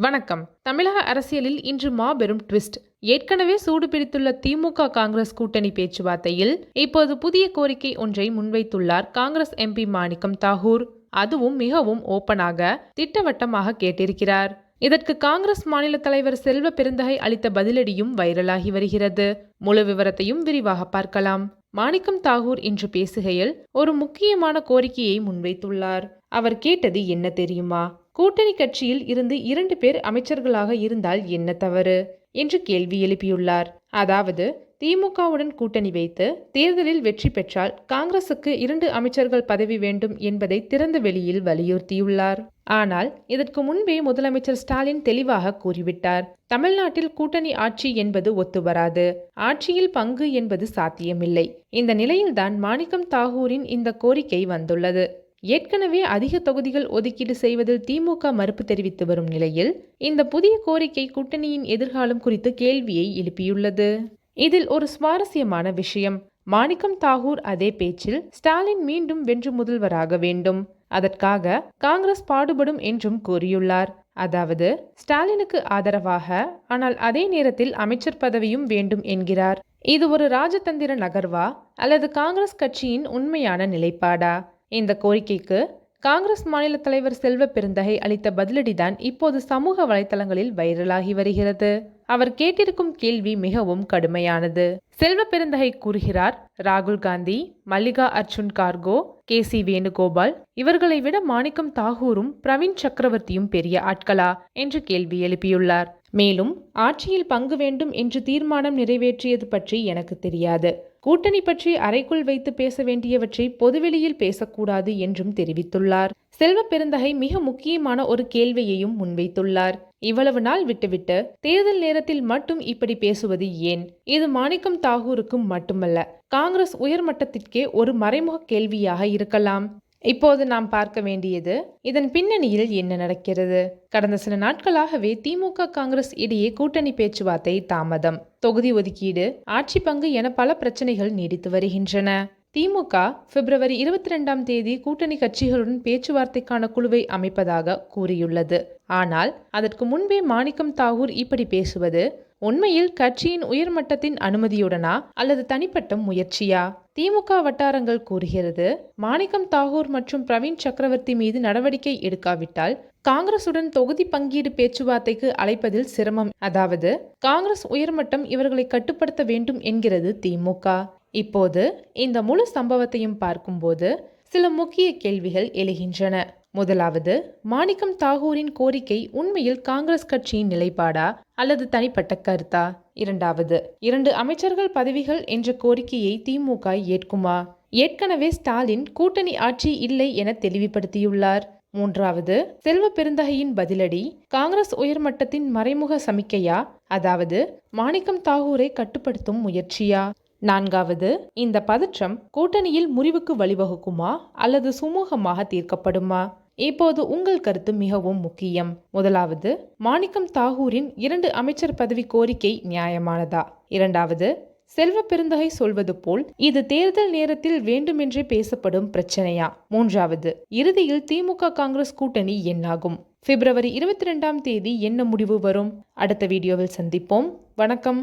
வணக்கம். தமிழக அரசியலில் இன்று மாபெரும் ட்விஸ்ட். ஏற்கனவே சூடு பிடித்துள்ள திமுக காங்கிரஸ் கூட்டணி பேச்சுவார்த்தையில் இப்போது புதிய கோரிக்கை ஒன்றை முன்வைத்துள்ளார் காங்கிரஸ் எம்பி மாணிக்கம் தாகூர். அதுவும் மிகவும் ஓப்பனாக திட்டவட்டமாக கேட்டிருக்கிறார். இதற்கு காங்கிரஸ் மாநில தலைவர் செல்வ பெருந்தகை அளித்த பதிலடியும் வைரலாகி வருகிறது. முழு விவரத்தையும் விரிவாக பார்க்கலாம். மாணிக்கம் தாகூர் இன்று பேசுகையில் ஒரு முக்கியமான கோரிக்கையை முன்வைத்துள்ளார். அவர் கேட்டது என்ன தெரியுமா? கூட்டணி கட்சியில் இருந்து இரண்டு பேர் அமைச்சர்களாக இருந்தால் என்ன தவறு? என்று கேள்வி எழுப்பியுள்ளார். அதாவது திமுகவுடன் கூட்டணி வைத்து தேர்தலில் வெற்றி பெற்றால் காங்கிரசுக்கு இரண்டு அமைச்சர்கள் பதவி வேண்டும் என்பதை திறந்த வெளியில் வலியுறுத்தியுள்ளார். ஆனால் இதற்கு முன்பே முதலமைச்சர் ஸ்டாலின் தெளிவாக கூறிவிட்டார். தமிழ்நாட்டில் கூட்டணி ஆட்சி என்பது ஒத்து வராது. ஆட்சியில் பங்கு என்பது சாத்தியமில்லை. இந்த நிலையில்தான் மாணிக்கம் தாகூரின் இந்த கோரிக்கை வந்துள்ளது. ஏற்கனவே அதிக தொகுதிகள் ஒதுக்கீடு செய்வதில் திமுக மறுப்பு தெரிவித்து வரும் நிலையில் இந்த புதிய கோரிக்கை கூட்டணியின் எதிர்காலம் குறித்து கேள்வியை எழுப்பியுள்ளது. இதில் ஒரு சுவாரஸ்யமான விஷயம். மாணிக்கம் தாகூர் அதே பேச்சில் ஸ்டாலின் மீண்டும் வென்று முதல்வராக வேண்டும். அதற்காக காங்கிரஸ் பாடுபடும் என்றும் கூறியுள்ளார். அதாவது ஸ்டாலினுக்கு ஆதரவாக ஆனால் அதே நேரத்தில் அமைச்சர் பதவியும் வேண்டும் என்கிறார். இது ஒரு ராஜதந்திர நகர்வா? அல்லது காங்கிரஸ் கட்சியின் உண்மையான நிலைப்பாடா? இந்த கோரிக்கைக்கு காங்கிரஸ் மாநில தலைவர் செல்வ பெருந்தகை அளித்த பதிலடிதான் இப்போது சமூக வலைதளங்களில் வைரலாகி வருகிறது. அவர் கேட்டிருக்கும் கேள்வி மிகவும் கடுமையானது. செல்வ பெருந்தகை கூறுகிறார் ராகுல் Gandhi Mallikarjun Kharge K C Venugopal இவர்களை விட மாணிக்கம் தாகூரும் பிரவீன் சக்கரவர்த்தியும் பெரிய ஆட்களா? என்று கேள்வி எழுப்பியுள்ளார். மேலும் ஆட்சியில் பங்கு வேண்டும் என்று தீர்மானம் நிறைவேற்றியது பற்றி எனக்கு தெரியாது. கூட்டணி பற்றி அறைக்குள் வைத்து பேச வேண்டியவற்றை பொதுவெளியில் பேசக்கூடாது என்றும் தெரிவித்துள்ளார். செல்வ பெருந்தகை மிக முக்கியமான ஒரு கேள்வியையும் முன்வைத்துள்ளார். இவ்வளவு நாள் விட்டுவிட்டு தேர்தல் நேரத்தில் மட்டும் இப்படி பேசுவது ஏன்? இது மாணிக்கம் தாகூருக்கும் மட்டுமல்ல காங்கிரஸ் உயர்மட்டத்திற்கே ஒரு மறைமுக கேள்வியாக இருக்கலாம். இப்போது நாம் பார்க்க வேண்டியது இதன் பின்னணியில் என்ன நடக்கிறது? கடந்த சில நாட்களாகவே திமுக காங்கிரஸ் இடையே கூட்டணி பேச்சுவார்த்தை தாமதம். தொகுதி ஒதுக்கீடு ஆட்சி பங்கு என பல பிரச்சனைகள் நீடித்து வருகின்றன. திமுக பிப்ரவரி இருபத்தி ரெண்டாம் தேதி கூட்டணி கட்சிகளுடன் பேச்சுவார்த்தைக்கான குழுவை அமைப்பதாக கூறியுள்ளது. ஆனால் அதற்கு முன்பே மாணிக்கம் தாகூர் இப்படி பேசுவது உண்மையில் கட்சியின் உயர்மட்டத்தின் அனுமதியுடனா அல்லது தனிப்பட்ட முயற்சியா? திமுக வட்டாரங்கள் கூறுகிறது மாணிக்கம் தாகூர் மற்றும் பிரவீன் சக்கரவர்த்தி மீது நடவடிக்கை எடுக்காவிட்டால் காங்கிரசுடன் தொகுதி பங்கீடு பேச்சுவார்த்தைக்கு அழைப்பதில் சிரமம். அதாவது காங்கிரஸ் உயர்மட்டம் இவர்களை கட்டுப்படுத்த வேண்டும் என்கிறது திமுக. இப்போது இந்த முழு சம்பவத்தையும் பார்க்கும்போது சில முக்கிய கேள்விகள் எழுகின்றன. முதலாவது மாணிக்கம் தாகூரின் கோரிக்கை உண்மையில் காங்கிரஸ் கட்சியின் நிலைப்பாடா அல்லது தனிப்பட்ட கருத்தா? இரண்டாவது இரண்டு அமைச்சர்கள் பதவிகள் என்ற கோரிக்கையை திமுக ஏற்குமா? ஏற்கனவே ஸ்டாலின் கூட்டணி ஆட்சி இல்லை என தெளிவுபடுத்தியுள்ளார். மூன்றாவது செல்வ பெருந்தகையின் பதிலடி காங்கிரஸ் உயர்மட்டத்தின் மறைமுக சமிக்கையா? அதாவது மாணிக்கம் தாகூரை கட்டுப்படுத்தும் முயற்சியா? நான்காவது இந்த பதற்றம் கூட்டணியில் முறிவுக்கு வழிவகுக்குமா? அல்லது சுமூகமாக தீர்க்கப்படுமா? இப்போது உங்கள் கருத்து மிகவும் முக்கியம். முதலாவது மாணிக்கம் தாகூரின் இரண்டு அமைச்சர் பதவி கோரிக்கை நியாயமானதா? இரண்டாவது செல்வ பெருந்தகை சொல்வது போல் இது தேர்தல் நேரத்தில் வேண்டுமென்றே பேசப்படும் பிரச்சனையா? மூன்றாவது இறுதியில் திமுக காங்கிரஸ் கூட்டணி என்னாகும்? பிப்ரவரி இருபத்தி ரெண்டாம் தேதி என்ன முடிவு வரும்? அடுத்த வீடியோவில் சந்திப்போம். வணக்கம்.